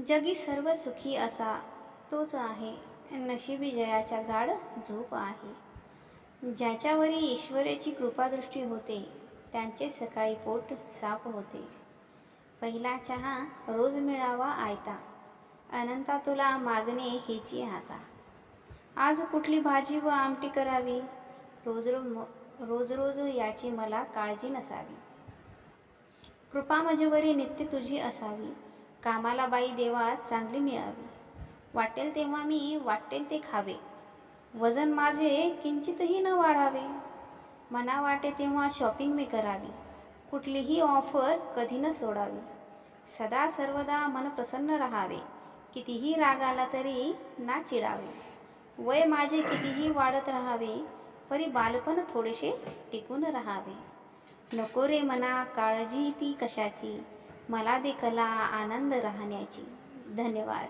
जगी सर्व सुखी असा तोच आहे. नशिबी जयाच्या गाड झोप आहे. ज्याच्यावरी ईश्वराची कृपादृष्टी होते त्यांचे सकाळी पोट साफ होते. पहिला चहा रोज मिळावा आयता अनंता तुला मागणे हेची हाता. आज कुठली भाजी व आमटी करावी? रोज रो- रोज रोज याची मला काळजी नसावी. कृपा माझ्यावरी नित्य तुझी असावी. कामाला बाई देवा चांगली मिळावी. वाटेल तेव्हा मी वाटेल ते खावे. वजन माझे किंचितही न वाढावे. मना वाटे तेव्हा शॉपिंग मी करावी. कुठलीही ऑफर कधी न सोडावी. सदा सर्वदा मन प्रसन्न राहावे. कितीही राग आला तरी ना चिडावे. वय माझे कितीही वाढत राहावे परी बालपण थोडेसे टिकून राहावे. नको रे मना काळजी ती कशाची? मला दे कला आनंद राहण्याची. धन्यवाद.